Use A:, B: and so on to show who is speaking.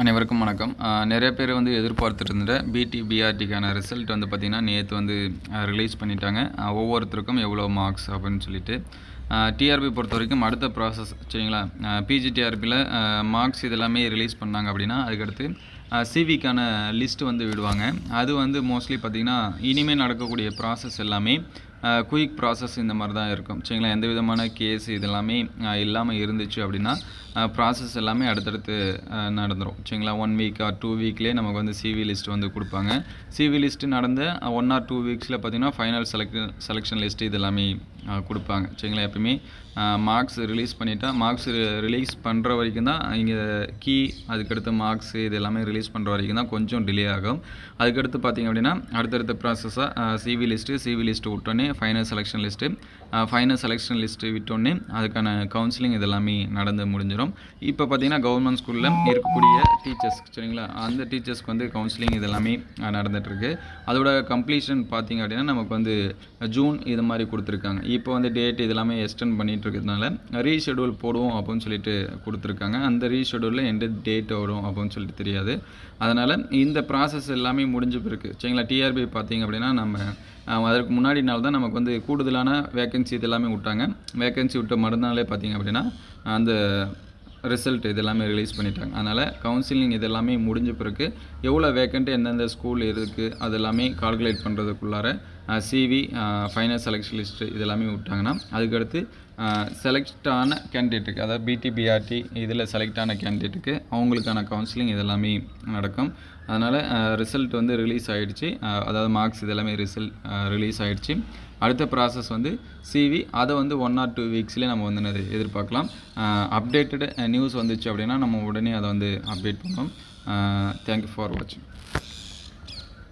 A: அனைவருக்கும் வணக்கம். நிறைய பேர் வந்து எதிர்பார்த்துட்டு பிடி பிஆர்டிக்கான ரிசல்ட் வந்து பார்த்திங்கன்னா நேற்று வந்து ரிலீஸ் பண்ணிட்டாங்க. ஒவ்வொருத்தருக்கும் எவ்வளோ மார்க்ஸ் அப்படின்னு சொல்லிட்டு டிஆர்பி பொறுத்த வரைக்கும் அடுத்த ப்ராசஸ் சரிங்களா? பிஜிடிஆர்பியில் மார்க்ஸ் இதெல்லாமே ரிலீஸ் பண்ணாங்க அப்படின்னா அதுக்கடுத்து சிவிக்கான லிஸ்ட் வந்து விடுவாங்க. அது வந்து மோஸ்ட்லி பார்த்திங்கன்னா இனிமேல் நடக்கக்கூடிய ப்ராசஸ் எல்லாமே குயிக் ப்ராசஸ் இந்த மாதிரி தான் இருக்கும். சரிங்களா? எந்த விதமான கேஸ் இதெல்லாமே இல்லாமல் இருந்துச்சு அப்படின்னா ப்ராசஸ் எல்லாமே அடுத்தடுத்து நடந்துடும் சரிங்களா? ஒன் வீக் ஆர் டூ வீக்லேயே நமக்கு வந்து சிவி லிஸ்ட் வந்து கொடுப்பாங்க. சிவி லிஸ்ட் நடந்த ஒன் ஆர் டூ வீக்ஸில் பார்த்தீங்கன்னா ஃபைனல் செலக்ட் செலெக்ஷன் லிஸ்ட் இது எல்லாமே கொடுப்பாங்க. சரிங்களா? எப்பயுமே மார்க்ஸ் ரிலீஸ் பண்ணிட்டா மார்க்ஸ் ரிலீஸ் பண்ணுற வரைக்கும் தான் இங்கே கீ அதுக்கடுத்து மார்க்ஸ் இது எல்லாமே ரிலீஸ் பண்ணுற வரைக்கும் தான் கொஞ்சம் டிலே ஆகும். அதுக்கடுத்து பார்த்தீங்க அப்படின்னா அடுத்தடுத்த ப்ராசஸாக CV list CV list விட்டோன்னே final selection list final selection list விட்டோன்னே அதுக்கான கவுன்சிலிங் இதெல்லாமே நடந்து முடிஞ்சிடும். இப்போ பார்த்தீங்கன்னா கவர்மெண்ட் ஸ்கூலில் இருக்கக்கூடிய டீச்சர்ஸ் சரிங்களா? அந்த டீச்சர்ஸ்க்கு வந்து கவுன்சிலிங் இதெல்லாமே நடந்துகிட்ருக்கு அதோட கம்ப்ளீஷன் பார்த்தீங்க அப்படின்னா நமக்கு வந்து ஜூன் இது மாதிரி கொடுத்துருக்காங்க. இப்போ வந்து டேட் இதெல்லாமே எக்ஸ்டெண்ட் பண்ணிட்டு இருக்கிறதுனால ரீஷெடியூல் போடுவோம் அப்படின்னு சொல்லிட்டு கொடுத்துருக்காங்க. அந்த ரீஷெடியூலில் எந்த டேட் வரும் அப்படின்னு சொல்லிட்டு தெரியாது. அதனால் இந்த ப்ராசஸ் எல்லாமே முடிஞ்ச பிறகு சரிங்களா? டிஆர்பி பார்த்தீங்க அப்படின்னா நம்ம அதற்கு முன்னாடி நாள் தான் நமக்கு வந்து கூடுதலான வேக்கன்சி இது எல்லாமே விட்டாங்க. வேக்கன்சி விட்ட மறுநாளே பார்த்தீங்க அப்படின்னா அந்த ரிசல்ட் இதெல்லாமே ரிலீஸ் பண்ணிட்டாங்க. அதனால் கவுன்சிலிங் இது எல்லாமே முடிஞ்ச பிறகு எவ்வளோ வேக்கண்ட்டு எந்தெந்த ஸ்கூல் இருக்குது அதெல்லாமே கால்குலேட் பண்ணுறதுக்குள்ளார சிவி ஃபைனல் செலெக்ஷன் லிஸ்ட்டு இது எல்லாமே விட்டாங்கன்னா அதுக்கடுத்து செலக்ட் ஆன கேண்டிடேட்டுக்கு அதாவது பிடிபிஆர்டி இதில் செலக்ட் ஆன கேண்டிடேட்டுக்கு அவங்களுக்கான கவுன்சிலிங் இது எல்லாமே நடக்கும். அதனால் ரிசல்ட் வந்து ரிலீஸ் ஆகிடுச்சு அதாவது மார்க்ஸ் இது எல்லாமே ரிசல்ட் ரிலீஸ் ஆகிடுச்சு அடுத்த ப்ராசஸ் வந்து சிவி அதை வந்து ஒன் ஆர் டூ வீக்ஸ்லேயே நம்ம வந்து என்னது எதிர்பார்க்கலாம். அப்டேட்டட் நியூஸ் வந்துச்சு அப்படின்னா நம்ம உடனே அதை வந்து அப்டேட் பண்ணோம் தேங்க்யூ ஃபார் வாட்சிங்